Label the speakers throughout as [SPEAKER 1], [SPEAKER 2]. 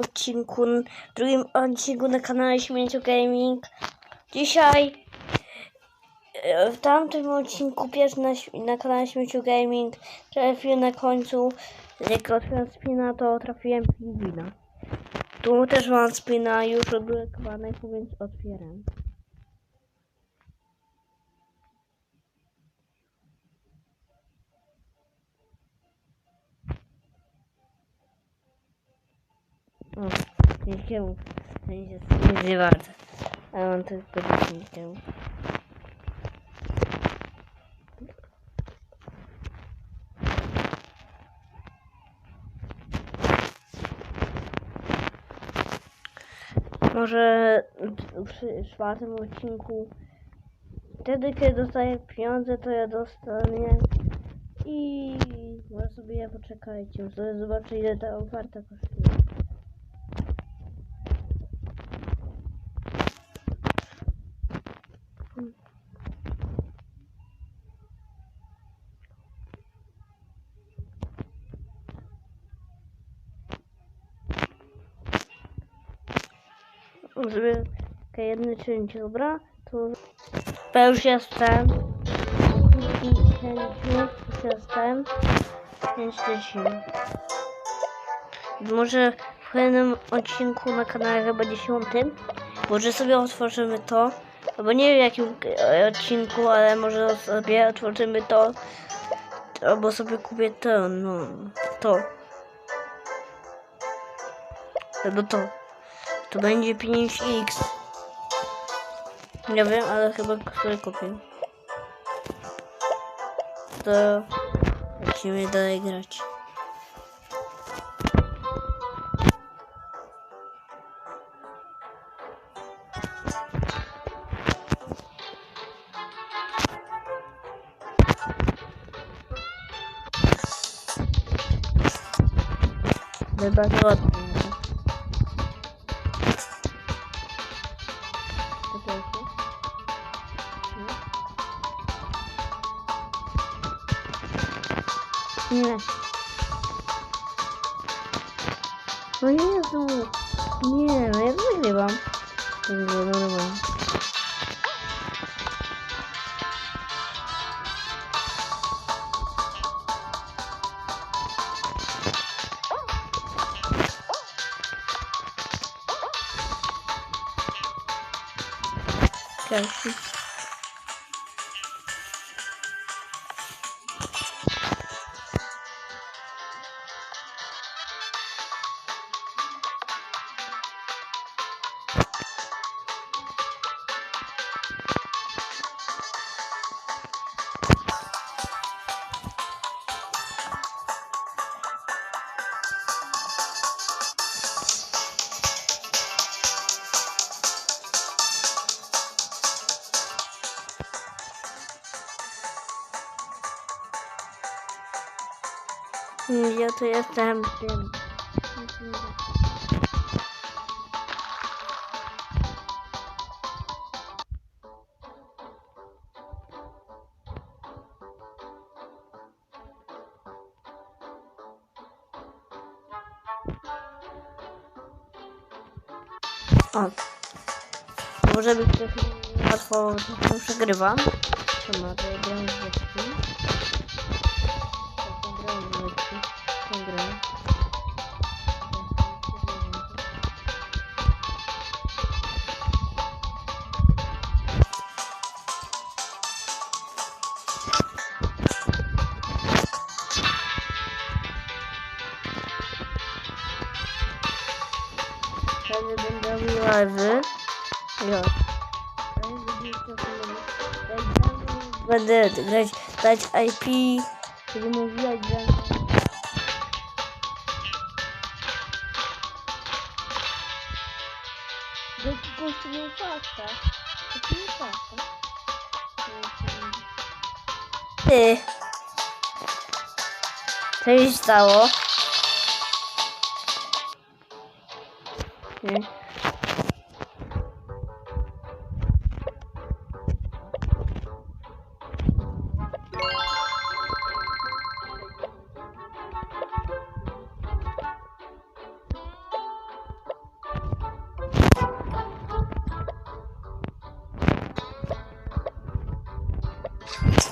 [SPEAKER 1] odcinku, drugim odcinku na kanale Śmieciu Gaming. Dzisiaj e, w tamtym odcinku pierwszy na, na kanale Śmieciu Gaming trafiłem na końcu, jak otwieram spina, to trafiłem pingwina. Tu też mam spina już odblokowanego, więc otwieram. O, zniknął. To nie jest nic nie warte. A on tylko zniknął. Może przy czwartym odcinku wtedy, kiedy dostaję pieniądze, to ja dostanę i może sobie poczekajcie, sobie zobaczę ile ta oferta kosztuje. Żeby jedny czynić, dobra? To ja już jestem. Już jestem. Więc lecimy. Może w kolejnym odcinku na kanale chyba dziesiątym. Może sobie otworzymy to. Albo nie wiem w jakim e, odcinku, ale może sobie otworzymy to. Albo sobie kupię to, no. To. Albo to. To będzie 5x. Nie wiem, ale chyba sobie kupię. To lecimy dalej grać. Chyba ładnie. Nie. No Jezu. Nie, no ja wygrywam. Ja to jestem tym. O. Może być też łatwo to przegrywam. Ma to gram To gram. Wtedy będę robił live'y. Jo. Będę grać, dać IP, żeby mówić, że... Do kogoś nie płacę. To nie płacę. Ty. Co się stało? Nie. Hmm.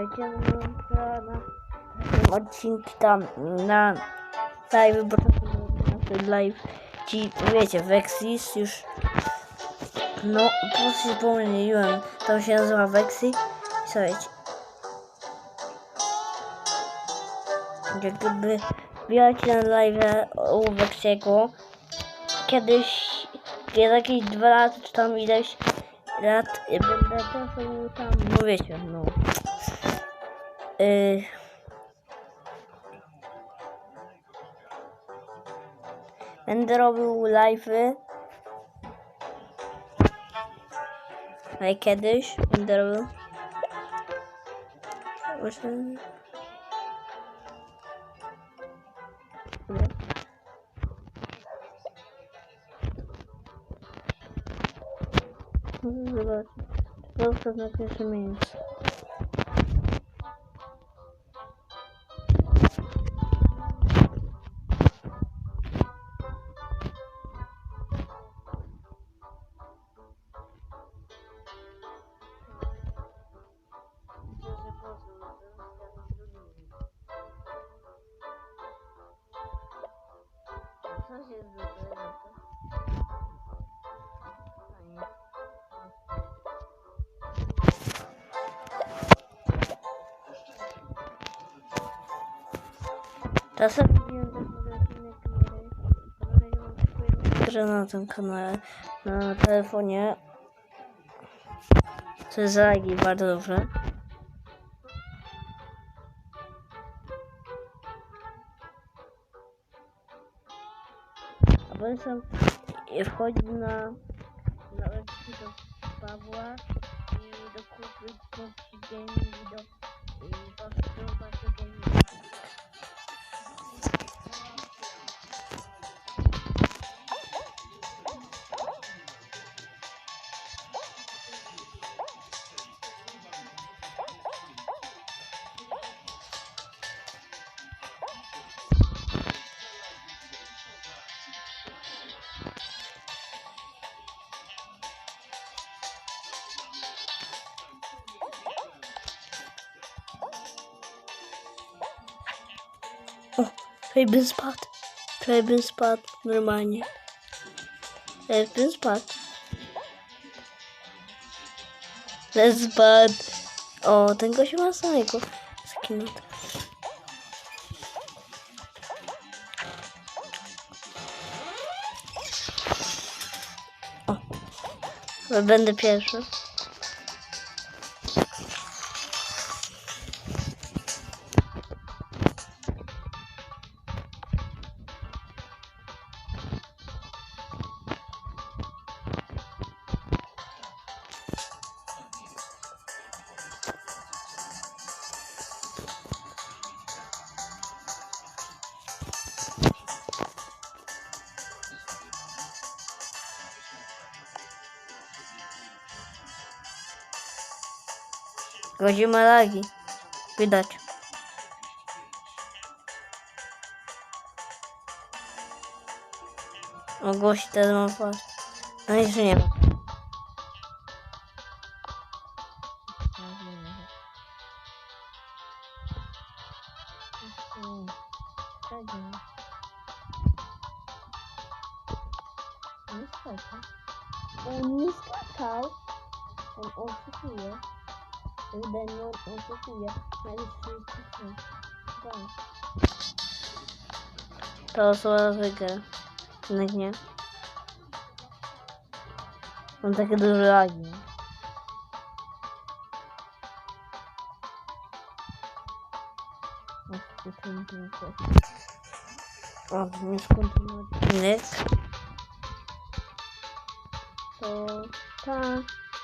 [SPEAKER 1] Będziemy na następnym odcinki tam na bo to na ten live. Ci wiecie, Vexis już no po prostu się pomyliłem, tam się nazywa Vexi słuchajcie. Jak gdyby wbijacie na live u Vexiego kiedyś za jakieś dwa lata czy tam ileś lat będę trafił tam, no wiecie, no Y, Będę robił live'y. Ale kiedyś będę robił. Może... Dobra. Zobacz. Zostaw na pierwsze miejsce. Czasem robiłem magazyny kamery. Mam swoją grę na tym kanale, na telefonie. To jest zagi bardzo dobrze. A potem wchodzi na na do Pawła i do kupy Popsi Gaming i do i do Popsi Gaming. O, prawie bym spadł. Prawie bym spadł normalnie. Prawie bym spadł. Ale spadł. O, ten gość ma samego ale będę pierwszy. Gości ma lagi. Widać. O, gości teraz mam fast. No nic nie ma. On nie skakał. On oszukuje. Ewidentnie on oszukuje. Nawet 30 Tak. Ta osoba wygra. Jednak nie. Mam takie duże lagi. O, nie odcinek. To tak.